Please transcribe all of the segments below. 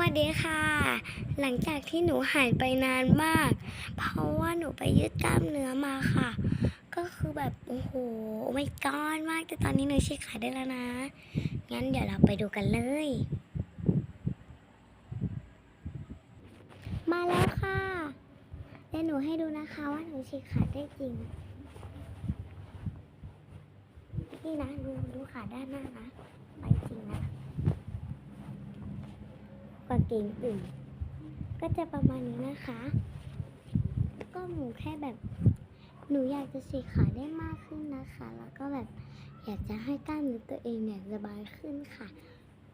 วัสดีค่ะ หลังจากที่หนูหายไปนานมาก เพราะว่าหนูไปยืดกล้ามเนื้อมาค่ะ ก็คือแบบ โอ้โหไม่ก้อนมาก แต่ตอนนี้หนูฉีกขาได้แล้วนะ งั้นเดี๋ยวเราไปดูกันเลย มาแล้วค่ะเดี๋ยวหนูให้ดูนะคะว่าหนูฉีกขาได้จริง นี่นะ ดูดูขาด้านหน้านะ ไปจริงนะ กาเกงตึงก็จะประมาณนี้นะคะ ก็หนูแค่แบบหนูอยากจะฉีกขาได้มากขึ้นนะคะ แล้วก็แบบอยากจะให้กล้ามเนื้อตัวเองเนี่ยสบายขึ้นค่ะ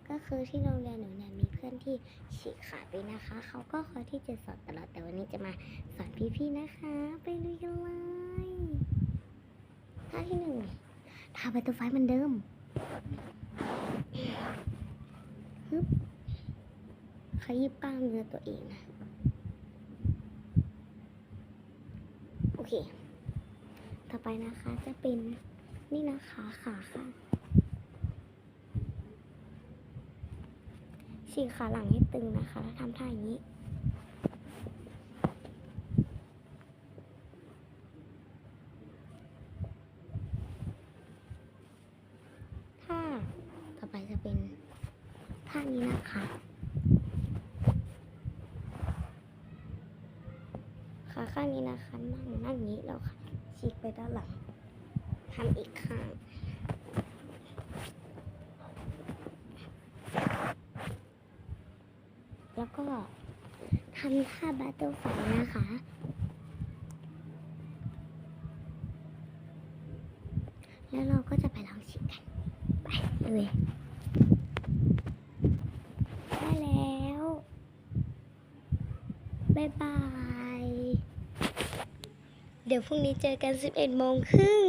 ก็คือที่โรงเรียนหนูเนี่ยมีเพื่อนที่ฉีกขาไปนะคะ เขาก็คอยที่จะสอนตลอด แต่วันนี้จะมาสอนพี่ๆนะคะ ไปดูกันเลยท่าที่หนึ่งทาประตูไฟเหมันเดิมฮึบ ขยิบกล้ามเนื้อตัวเองนะ โอเค ต่อไปนะคะจะเป็นนี่นะคะขาค่ะฉีกขาหลังให้ตึงนะคะ แล้วทำท่าอย่างนี้ท่าต่อไปจะเป็นท่านี้นะคะ ขาข้างนี้นะคะนั่งนั่งนี้แล้วค่ะฉีกไปด้านหลังทำอีกข้างแล้วก็ทำท่าบัตเตอร์ไฟนะคะ แล้วเราก็จะไปลองฉีกกัน ไปเลยได้แล้ว บ๊ายบาย เดี๋ยวพรุ่งนี้เจอกัน 11โมงครึ่ง